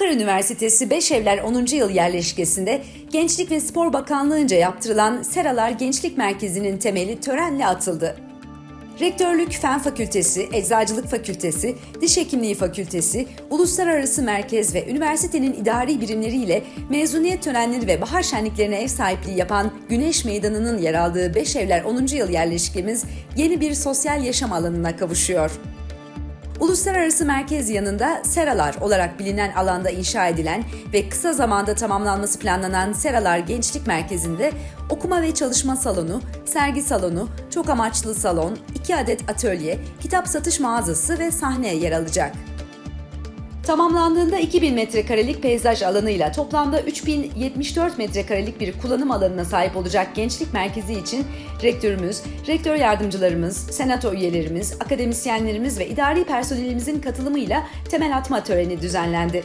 Ankara Üniversitesi Beşevler 10. yıl yerleşkesinde Gençlik ve Spor Bakanlığı'nca yaptırılan Seralar Gençlik Merkezi'nin temeli törenle atıldı. Rektörlük Fen Fakültesi, Eczacılık Fakültesi, Diş Hekimliği Fakültesi, Uluslararası Merkez ve üniversitenin idari birimleriyle mezuniyet törenleri ve bahar şenliklerine ev sahipliği yapan Güneş Meydanı'nın yer aldığı Beşevler 10. yıl yerleşkemiz yeni bir sosyal yaşam alanına kavuşuyor. Uluslararası merkez yanında Seralar olarak bilinen alanda inşa edilen ve kısa zamanda tamamlanması planlanan Seralar Gençlik Merkezi'nde okuma ve çalışma salonu, sergi salonu, çok amaçlı salon, iki adet atölye, kitap satış mağazası ve sahne yer alacak. Tamamlandığında 2000 metrekarelik peyzaj alanıyla toplamda 3074 metrekarelik bir kullanım alanına sahip olacak gençlik merkezi için rektörümüz, rektör yardımcılarımız, senato üyelerimiz, akademisyenlerimiz ve idari personelimizin katılımıyla temel atma töreni düzenlendi.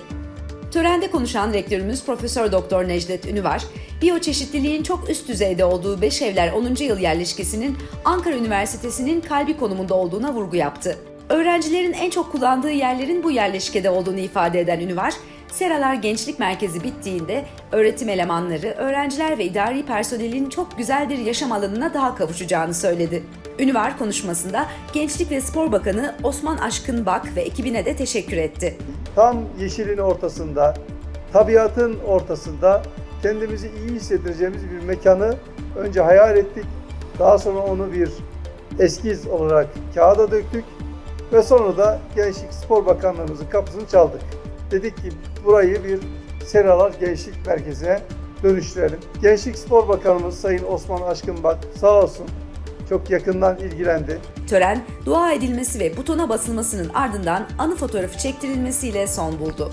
Törende konuşan rektörümüz Profesör Doktor Necdet Ünüvar, biyoçeşitliliğin çok üst düzeyde olduğu Beşevler 10. yıl yerleşkesinin Ankara Üniversitesi'nin kalbi konumunda olduğuna vurgu yaptı. Öğrencilerin en çok kullandığı yerlerin bu yerleşkede olduğunu ifade eden Ünüvar, Seralar Gençlik Merkezi bittiğinde öğretim elemanları, öğrenciler ve idari personelin çok güzel bir yaşam alanına daha kavuşacağını söyledi. Ünüvar konuşmasında Gençlik ve Spor Bakanı Osman Aşkın Bak ve ekibine de teşekkür etti. tam yeşilin ortasında, tabiatın ortasında kendimizi iyi hissedeceğimiz bir mekanı önce hayal ettik. Daha sonra onu bir eskiz olarak kağıda döktük ve sonra da Gençlik Spor Bakanlığımızın kapısını çaldık. Dedik ki burayı bir Seralar Gençlik Merkezi'ne dönüştürelim. Gençlik Spor Bakanımız Sayın Osman Aşkınbak sağ olsun çok yakından ilgilendi. Tören, dua edilmesi ve butona basılmasının ardından anı fotoğrafı çektirilmesiyle son buldu.